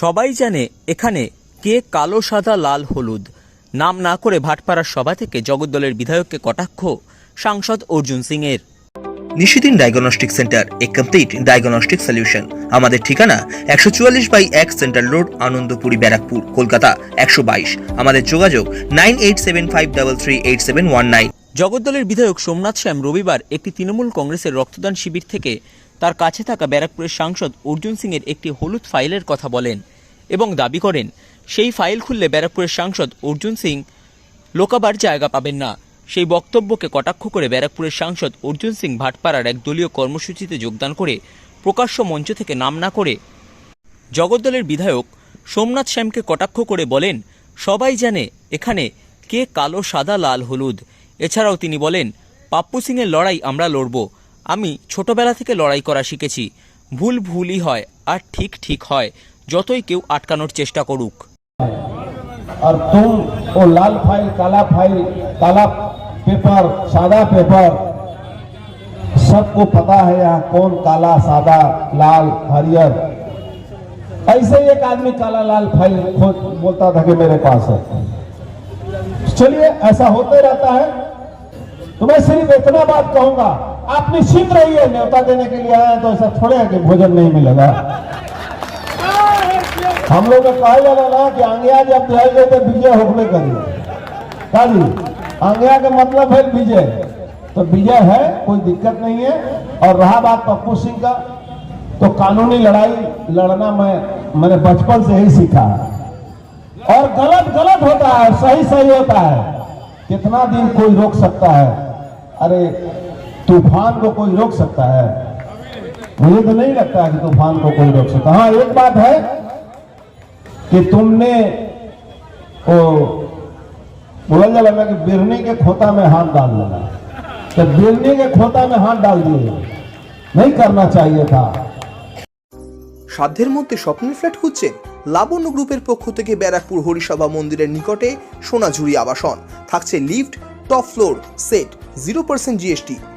সবাই জানে এখানে কে কালো সাদা লাল হলুদ। নাম না করে ভাটপাড়ার সভা থেকে জগদ্দলের বিধায়ককে কটাক্ষ সাংসদ অর্জুন সিং এর নিশিদিন ডায়াগনস্টিক সেন্টার এ কমপ্লিট ডায়াগনস্টিক সলিউশন আমাদের ঠিকানা একশো চুয়াল্লিশ বাই এক সেন্ট্রাল রোড আনন্দপুরি ব্যারাকপুর কলকাতা একশো বাইশ। আমাদের যোগাযোগ nine eight seven five double three eight seven one nine. জগদ্দলের বিধায়ক সোমনাথ শ্যাম রবিবার একটি তৃণমূল কংগ্রেসের রক্তদান শিবির থেকে তার কাছে থাকা ব্যারাকপুরের সাংসদ অর্জুন সিংয়ের একটি হলুদ ফাইলের কথা বলেন এবং দাবি করেন, সেই ফাইল খুললে ব্যারাকপুরের সাংসদ অর্জুন সিং লোকাবার জায়গা পাবেন না। সেই বক্তব্যকে কটাক্ষ করে ব্যারাকপুরের সাংসদ অর্জুন সিং ভাটপাড়ার এক দলীয় কর্মসূচিতে যোগদান করে প্রকাশ্য মঞ্চ থেকে নাম না করে জগদ্দলের বিধায়ক সোমনাথ শ্যামকে কটাক্ষ করে বলেন, সবাই জানে এখানে কে কালো, সাদা, লাল, হলুদ। এছাড়াও তিনি বলেন, পাপ্পু সিংয়ের লড়াই আমরা লড়ব। আমি ছোটবেলা থেকে লড়াই করা শিখেছি ভুল ভুলই হয় আর ঠিক ঠিক হয় যতই কেউ আটকানোর চেষ্টা করুক और तुम वो लाल फाइल काला फाइल काला पेपर सादा पेपर सबको पता है यहाँ कौन काला सादा लाल हरियर ऐसे ही एक आदमी काला लाल फाइल खोज बोलता था कि मेरे पास है चलिए ऐसा होते रहता है तो मैं सिर्फ इतना बात कहूंगा आप निश्चित रहिए, न्योता देने के लिए आए तो ऐसा थोड़े कि भोजन नहीं मिलेगा। हम लोग को कहा जा रहा कि आंगिया जब दिखाई गए तो विजय होने करिए। काजी, आंगिया का मतलब है विजय। तो विजय है, कोई दिक्कत नहीं है। और रहा बात पप्पू सिंह का तो कानूनी लड़ाई, लड़ना मैं, मैंने बचपन से ही सीखा। है और गलत गलत होता है, सही सही होता है। कितना दिन कोई रोक सकता है? अरे तूफान को कोई रोक सकता है मुझे तो नहीं लगता है कि तूफान को कोई रोक सकता हाँ एक बात है कि तुमने वो बोला जा रहा कि बिरनी के खोता में हाथ डाल देना तो बिरनी के खोता में हाथ डाल दिए नहीं करना चाहिए था সাধ্যের মধ্যে স্বপ্নের ফ্ল্যাট খুঁজছেন লাবণ্য গ্রুপের পক্ষ থেকে ব্যারাকপুর হরিসভা মন্দিরের নিকটে সোনাঝুরি আবাসন থাকছে lift top floor set zero percent GST